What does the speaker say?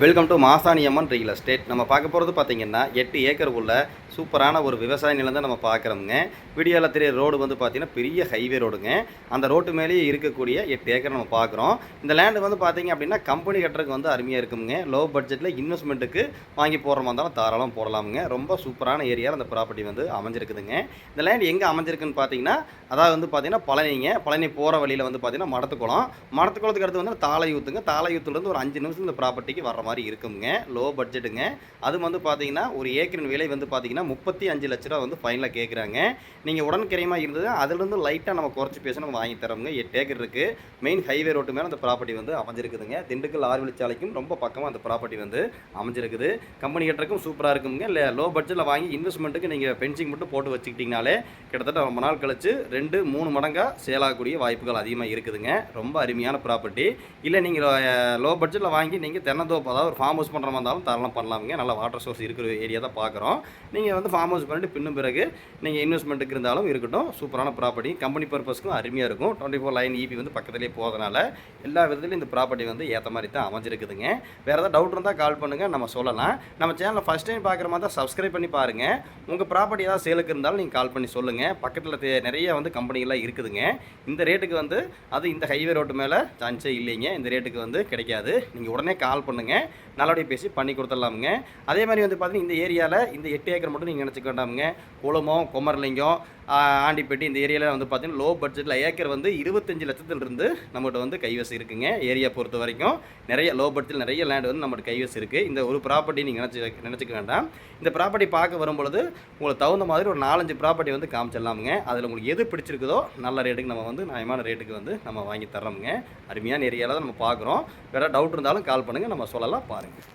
Welcome to Masaniamman real estate நம்ம பார்க்க போகிறது பார்த்தீங்கன்னா எட்டு ஏக்கர் உள்ள சூப்பரான ஒரு விவசாய நிலம் தான் நம்ம பார்க்குறோங்க வீடியோவில் தெரிய ரோடு வந்து பார்த்தீங்கன்னா பெரிய ஹைவே ரோடுங்க. அந்த ரோட்டு மேலேயே இருக்கக்கூடிய எட்டு ஏக்கர் நம்ம பார்க்குறோம். இந்த லேண்டு வந்து பார்த்தீங்க அப்படின்னா கம்பெனி கட்டுறதுக்கு வந்து அருமையாக இருக்குங்க. லோ பட்ஜெட்டில் இன்வெஸ்ட்மெண்ட்டுக்கு வாங்கி போடுற மாதிரி இருந்தாலும் தாராளம் போடலாமுங்க. ரொம்ப சூப்பரான ஏரியாவில் அந்த ப்ராப்பர்ட்டி வந்து அமைஞ்சிருக்குதுங்க. இந்த லேண்ட் எங்கே அமைஞ்சிருக்குன்னு பார்த்தீங்கன்னா அதாவது வந்து பார்த்தீங்கன்னா பழனிங்க. பழனி போகிற வழியில் வந்து பார்த்தீங்கன்னா மடத்துக்குளம். மடத்துக்குளத்துக்கு அடுத்து வந்து தாளையூத்துங்க. தாளையூத்துலேருந்து ஒரு அஞ்சு நிமிஷம் இந்த ப்ராப்பர்ட்டிக்கு வர்ற மாதிரி இருக்குங்க. லோ பட்ஜெட்டுங்க அது வந்து பார்த்தீங்கன்னா ஒரு ஏக்கரின் விலை வந்து பார்த்தீங்கன்னா முப்பத்தி அஞ்சு லட்ச ரூபா வந்து ஃபைனலாக கேட்குறாங்க நீங்கள் உடன்கிரையமாக இருந்தது அதுலேருந்து லைட்டாக நம்ம குறைச்சி பேச நம்ம வாங்கி தரோங்க எட்டு ஏக்கர் இருக்குது மெயின் ஹைவே ரோட்டு மேலே அந்த ப்ராப்பர்ட்டி வந்து அமைஞ்சிருக்குதுங்க. திண்டுக்கல் ஆறுவழிச்சாலைக்கும் ரொம்ப பக்கமாக அந்த ப்ராப்பர்ட்டி வந்து அமைஞ்சிருக்குது. கம்பெனி கட்டுறக்கும் சூப்பராக இருக்குங்க. இல்லை லோ பட்ஜெட்டில் வாங்கி இன்வெஸ்ட்மெண்ட்டுக்கு நீங்கள் பென்சிங் மட்டும் போட்டு வச்சுக்கிட்டிங்கனாலே கிட்டத்தட்ட ரொம்ப நாள் கழிச்சு ரெண்டு மூணு மடங்காக சேலாகக்கூடிய வாய்ப்புகள் அதிகமாக இருக்குதுங்க. ரொம்ப அருமையான ப்ராப்பர்ட்டி இல்லை நீங்கள் லோ பட்ஜெட்டில் வாங்கி நீங்கள் தென்னந்தோப்பு அதாவது ஒரு ஃபார்ம் ஹவுஸ் பண்ணுற மாதிரி இருந்தாலும் தாராளம் பண்ணலாமுங்க. நல்ல வாட்டர் சோர்ஸ் இருக்கிற ஏரியா தான் பார்க்குறோம். நீங்கள் வந்து ஃபார்ம் ஹவுஸ் பண்ணிட்டு பின்னும் பிறகு நீங்கள் இன்வெஸ்ட்மெண்ட்டுக்கு இருந்தாலும் இருக்கட்டும் சூப்பரான ப்ராப்பர்ட்டி கம்பெனி பர்பஸ்க்கும் அருமையாக இருக்கும். டுவெண்ட்டி ஃபோர் லைன் இபி வந்து பக்கத்துலேயே போகிறதுனால எல்லா விதத்துலையும் இந்த ப்ராப்பர்ட்டி வந்து ஏற்ற மாதிரி தான் அமைஞ்சிருக்குதுங்க. வேறு ஏதாவது டவுட் இருந்தால் கால் பண்ணுங்கள் நம்ம சொல்லலாம். நம்ம சேனலை ஃபஸ்ட் டைம் பார்க்குற மாதிரி தான் சப்ஸ்கிரைப் பண்ணி பாருங்கள் உங்கள் ப்ராப்பர்ட்டி ஏதாவது சேலுக்கு இருந்தாலும் நீங்கள் கால் பண்ணி சொல்லுங்கள் பக்கத்தில் நிறைய வந்து கம்பெனிகள்லாம் இருக்குதுங்க. இந்த ரேட்டுக்கு வந்து அது இந்த ஹைவே ரோட்டு மேலே சான்ஸே இல்லைங்க. இந்த ரேட்டுக்கு வந்து கிடைக்காது. நீங்கள் உடனே கால் பண்ணுங்கள் நல்லபடியாக பேசி பண்ணி கொடுத்துடலாமுங்க. அதே மாதிரி வந்து பார்த்தீங்கன்னா இந்த ஏரியாவில் இந்த எட்டு ஏக்கர் மட்டும் நீங்கள் நினச்சிக்க வேண்டாமுங்க. குளமம் குமரலிங்கம் ஆண்டிப்பேட்டி ஆண்டிப்பட்டி இந்த ஏரியாவில் வந்து பார்த்தீங்கன்னா லோ பட்ஜெட்டில் ஏக்கர் வந்து இருபத்தஞ்சு லட்சத்துலேருந்து நம்மகிட்ட வந்து கைவசம் இருக்குங்க. ஏரியா பொறுத்த வரைக்கும் நிறைய லோ பட்ஜெட்டில் நிறைய லேண்ட் வந்து நம்மகிட்ட கைவசம் இருக்குது இந்த ஒரு ப்ராப்பர்ட்டி நீங்கள் நினச்சி நினச்சிக்க வேண்டாம். இந்த ப்ராப்பர்ட்டி பார்க்க வரும்பொழுது உங்களுக்கு தகுந்த மாதிரி ஒரு நாலஞ்சு ப்ராப்பர்ட்டி வந்து காமிச்சிடலாமுங்க. அதில் உங்களுக்கு எது பிடிச்சிருக்குதோ நல்ல ரேட்டுக்கு நம்ம வந்து நியாயமான ரேட்டுக்கு வந்து நம்ம வாங்கி தர்றோமுங்க. அருமையான ஏரியாவில் தான் நம்ம பார்க்குறோம். வேறு டவுட் இருந்தாலும் கால் பண்ணுங்கள் நம்ம சொல்லலாம். பாருங்கள்